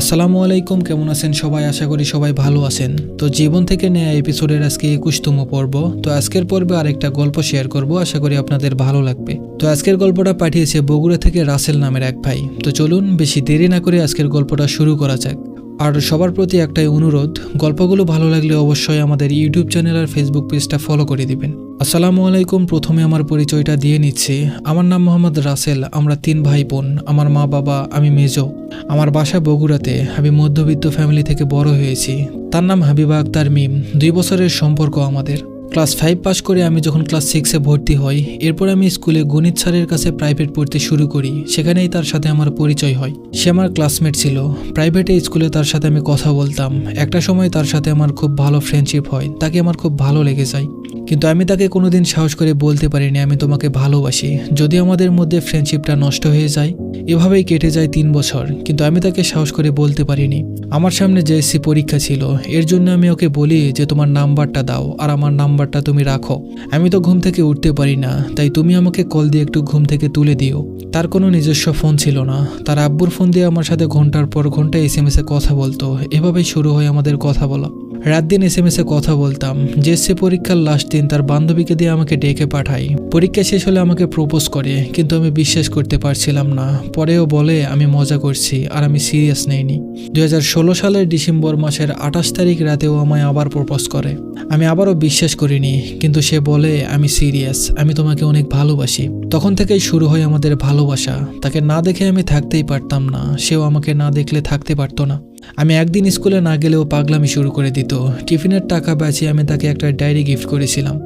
আসসালামু আলাইকুম, কেমন আছেন সবাই? আশা করি সবাই ভালো আছেন। তো জীবন থেকে নেয়া এপিসোডের আজকে একুশতম পর্ব। তো আজকের পর্বে আরেকটা গল্প শেয়ার করব, আশা করি আপনাদের ভালো লাগবে। তো আজকের গল্পটা পাঠিয়েছে বগুড়া থেকে রাসেল নামের এক ভাই। তো চলুন, বেশি দেরি না করে আজকের গল্পটা শুরু করা যাক। আর সবার প্রতি একটাই অনুরোধ, গল্পগুলো ভালো লাগলে অবশ্যই আমাদের ইউটিউব চ্যানেল আর ফেসবুক পেজটা ফলো করে দিবেন। আসসালামু আলাইকুম, প্রথমে আমার পরিচয়টা দিয়ে নিচ্ছি। আমার নাম মোহাম্মদ রাসেল, আমরা তিন ভাই বোন, আমার মা বাবা, আমি মেজো। আমার বাসা বগুড়াতে, আমি মধ্যবিত্ত ফ্যামিলি থেকে বড় হয়েছি। তার নাম হাবিবা আক্তার মিম, দুই বছরের সম্পর্ক আমাদের। ক্লাস ফাইভ পাস করে আমি যখন ক্লাস সিক্সে ভর্তি হই, এরপর আমি স্কুলে গণিত স্যারের কাছে প্রাইভেট পড়তে শুরু করি। সেখানেই তার সাথে আমার পরিচয় হয়। সে আমার ক্লাসমেট ছিল। প্রাইভেটে স্কুলে তার সাথে আমি কথা বলতাম। একটা সময় তার সাথে আমার খুব ভালো ফ্রেন্ডশিপ হয়। তাকে আমার খুব ভালো লেগে যায়। কিন্তু আমি তাকে কোনোদিন সাহস করে বলতে পারিনি আমি তোমাকে ভালোবাসি। যদি আমাদের মধ্যে ফ্রেন্ডশিপটা নষ্ট হয়ে যায়, এভাবেই কেটে যায় তিন বছর, কিন্তু আমি তাকে সাহস করে বলতে পারিনি। আমার সামনে জেএসসি পরীক্ষা ছিল, এর জন্য আমি ওকে বলি যে তোমার নাম্বারটা দাও, আর আমার নাম্বারটা তুমি রাখো। আমি তো ঘুম থেকে উঠতে পারি না, তাই তুমি আমাকে কল দিয়ে একটু ঘুম থেকে তুলে দিও। তার কোনো নিজস্ব ফোন ছিল না, তার আব্বুর ফোন দিয়ে আমার সাথে ঘণ্টার পর ঘণ্টা এস এম এসে কথা বলতো, এভাবেই শুরু হয় আমাদের কথা বলা। রাত দিন এস এম কথা বলতাম জেএসসি পরীক্ষার লাস্ট দিন তার বান্ধবীকে দিয়ে আমাকে ডেকে পাঠাই পরীক্ষা শেষ হলে আমাকে প্রপোজ করে, কিন্তু আমি বিশ্বাস করতে পারছিলাম না। পরেও বলে, আমি মজা করছি, আর আমি সিরিয়াস নেইনি। দু হাজার ষোলো সালের ডিসেম্বর মাসের আঠাশ তারিখ রাতেও আমায় আবার প্রপোজ করে। আমি আবারও বিশ্বাস করিনি, কিন্তু সে বলে, আমি সিরিয়াস আমি তোমাকে অনেক ভালোবাসি। তখন থেকেই শুরু হয় আমাদের ভালোবাসা। তাকে না দেখে আমি থাকতেই পারতাম না। সেও আমাকে না দেখলে থাকতে পারতো না। আমি একদিন স্কুলে না গেলেও পাগলামি শুরু করে দিত। টিফিনের টাকা বাঁচিয়ে আমি তাকে একটা ডায়েরি গিফট করেছিলাম।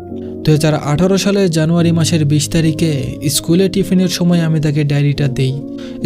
দু হাজার আঠারো সালের জানুয়ারি মাসের বিশ তারিখে স্কুলে টিফিনের সময় আমি তাকে ডায়েরিটা দেই।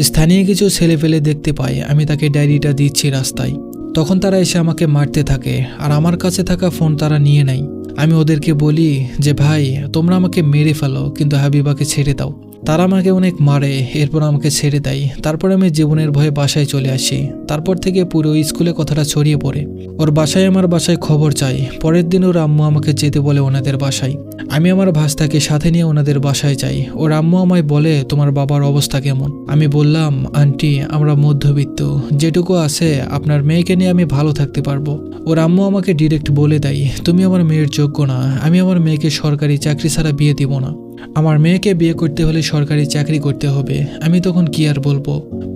স্থানীয় কিছু ছেলে ফেলে দেখতে পাই আমি তাকে ডায়েরিটা দিচ্ছি রাস্তায়। তখন তারা এসে আমাকে মারতে থাকে, আর আমার কাছে থাকা ফোন তারা নিয়ে নেয়। আমি ওদেরকে বলি যে, ভাই, তোমরা আমাকে মেরে ফেলো, কিন্তু হাবিবাকে ছেড়ে দাও। তারা আমাকে অনেক মারে, এরপর আমাকে ছেড়ে দেয়। তারপর আমি জীবনের ভয়ে বাসায় চলে আসি। তারপর থেকে পুরো স্কুলে কথাটা ছড়িয়ে পড়ে। ওর বাসায় আমার বাসায় খবর চাই। পরের দিন ওর আম্মু আমাকে যেতে বলে ওনাদের বাসায়। আমি আমার ভাস্তাকে সাথে নিয়ে ওনাদের বাসায় যাই। ওর আম্মু আমায় বলে, তোমার বাবার অবস্থা কেমন? আমি বললাম, আন্টি, আমরা মধ্যবিত্ত। যেটুকু আছে, আপনার মেয়েকে নিয়ে আমি ভালো থাকতে পারব। ওর আম্মু আমাকে ডিরেক্ট বলে দেয়, তুমি আমার মেয়ের যোগ্য না। আমি আমার মেয়েকে সরকারি চাকরি ছাড়া বিয়ে দিব না। আমার মেয়েকে বিয়ে করতে হলে সরকারি চাকরি করতে হবে। আমি তখন কি আর বলব?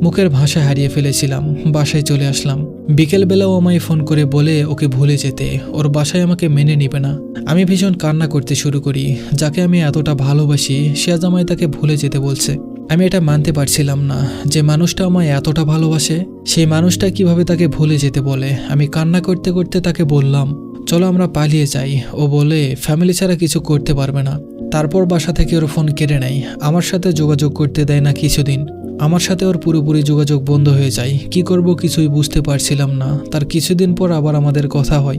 মুখের ভাষা হারিয়ে ফেলেছিলাম, বাসায় চলে আসলাম। বিকেলবেলাও আমায় ফোন করে বলে ওকে ভুলে যেতে, ওর বাসায় আমাকে মেনে নিবে না। আমি ভীষণ কান্না করতে শুরু করি, যাকে আমি এতটা ভালোবাসি, সে আজ আমায় তাকে ভুলে যেতে বলছে। আমি এটা মানতে পারছিলাম না, যে মানুষটা আমায় এতটা ভালোবাসে, সেই মানুষটা কীভাবে তাকে ভুলে যেতে বলে। আমি কান্না করতে করতে তাকে বললাম, চলো আমরা পালিয়ে যাই। ও বলে, ফ্যামিলি ছাড়া কিছু করতে পারবে না। তারপর বাসা থেকে ওর ফোন কেড়ে নেয়। আমার সাথে যোগাযোগ করতে দেয় না কিছুদিন। আমার সাথে ওর পুরোপুরি যোগাযোগ বন্ধ হয়ে যায়। কি করব কিছুই বুঝতে পারছিলাম না। তার কিছুদিন পর আবার আমাদের কথা হয়।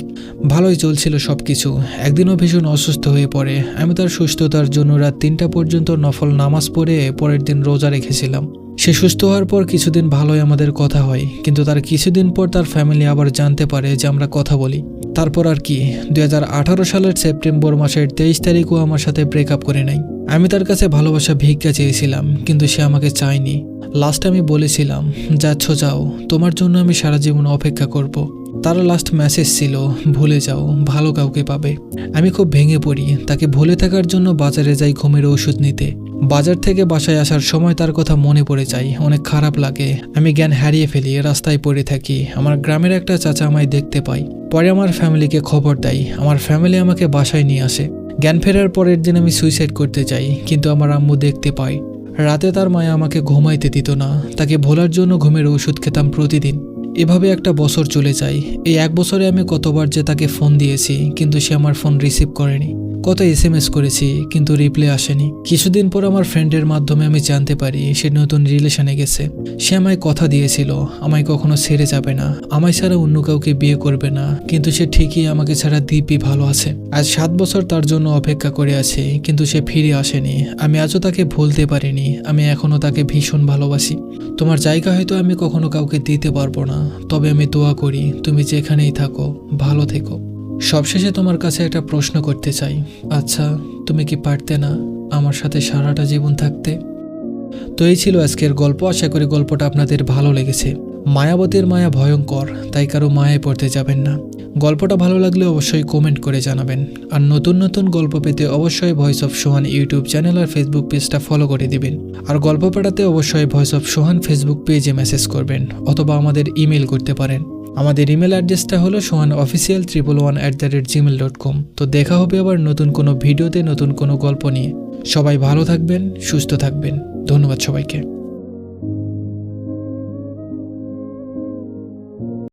ভালোই চলছিল সব কিছু একদিনও ভীষণ অসুস্থ হয়ে পড়ে। আমি তার সুস্থতার জন্য রাত তিনটা পর্যন্ত নফল নামাজ পড়ে পরের দিন রোজা রেখেছিলাম। সে সুস্থ হওয়ার পর কিছুদিন ভালোই আমাদের কথা হয়। কিন্তু তার কিছুদিন পর তার ফ্যামিলি আবার জানতে পারে যে আমরা কথা বলি। তারপর আর কি দু হাজার আঠারো সালের সেপ্টেম্বর মাসের তেইশ তারিখও আমার সাথে ব্রেকআপ করে নেয় আমি তার কাছে ভালোবাসা ভিক্ষা চেয়েছিলাম, কিন্তু সে আমাকে চায়নি। লাস্ট আমি বলেছিলাম, যাচ্ছ, যাও, তোমার জন্য আমি সারা জীবন অপেক্ষা করব। তার লাস্ট মেসেজ ছিল, ভুলে যাও, ভালো কাউকে পাবে। আমি খুব ভেঙে পড়ি, তাকে ভুলে থাকার জন্য বাজারে যাই ঘুমের ওষুধ নিতে। বাজার থেকে বাসায় আসার সময় তার কথা মনে পড়ে যায়, অনেক খারাপ লাগে। আমি জ্ঞান হারিয়ে ফেলি, রাস্তায় পড়ে থাকি। আমার গ্রামের একটা চাচা আমায় দেখতে পাই পরে আমার ফ্যামিলিকে খবর দেয়। আমার ফ্যামিলি আমাকে বাসায় নিয়ে আসে। জ্ঞান ফেরার পরের দিন আমি সুইসাইড করতে চাই কিন্তু আমার আম্মু দেখতে পাই রাতে তার মায়া আমাকে ঘুমাইতে দিত না। তাকে ভোলার জন্য ঘুমের ওষুধ খেতাম প্রতিদিন। এভাবে একটা বছর চলে যায়। এই এক বছরে আমি কতবার যে তাকে ফোন দিয়েছি, কিন্তু সে আমার ফোন রিসিভ করেনি। কত এস এম এস করেছি, কিন্তু রিপ্লাই আসেনি। কিছুদিন পর আমার ফ্রেন্ডের মাধ্যমে আমি জানতে পারি সে নতুন রিলেশনে গেছে। সে আমায় কথা দিয়েছিল, আমায় কখনো ছেড়ে যাবে না। আমায় ছাড়া অন্য কাউকে বিয়ে করবে না, কিন্তু সে ঠিকই আমাকে ছাড়া দিব্যি ভালো আছে। আজ সাত বছর তার জন্য অপেক্ষা করে আছে, কিন্তু সে ফিরে আসেনি। আমি আজও তাকে ভুলতে পারিনি, আমি এখনও তাকে ভীষণ ভালোবাসি। তোমার জায়গা হয়তো আমি কখনো কাউকে দিতে পারব না, তবে আমি দোয়া করি, তুমি যেখানেই থাকো, ভালো থেকো। সবশেষে তোমার কাছে একটা প্রশ্ন করতে চাই। আচ্ছা তুমি কি পারতে না আমার সাথে সারাটা জীবন থাকতে? তো এই ছিল আজকের গল্প। আশা করি গল্পটা আপনাদের ভালো লেগেছে। মায়াবতীর মায়া ভয়ঙ্কর, তাই কারও মায়ায় পড়তে যাবেন না। গল্পটা ভালো লাগলে অবশ্যই কমেন্ট করে জানাবেন। আর নতুন নতুন গল্প পেতে অবশ্যই voice of Sohan YouTube channel R Facebook পেজটা ফলো করে দিবেন। আর গল্প পাঠাতে অবশ্যই ভয়েস অফ সোহান ফেসবুক পেজে মেসেজ করবেন, অথবা আমাদের ইমেল করতে পারেন। আমাদের ইমেল অ্যাড্রেসটা হলো Sohan official triple one at the rate Gmail dot com তো দেখা হবে আবার নতুন কোনো ভিডিওতে, নতুন কোনো গল্প নিয়ে। সবাই ভালো থাকবেন, সুস্থ থাকবেন। ধন্যবাদ সবাইকে।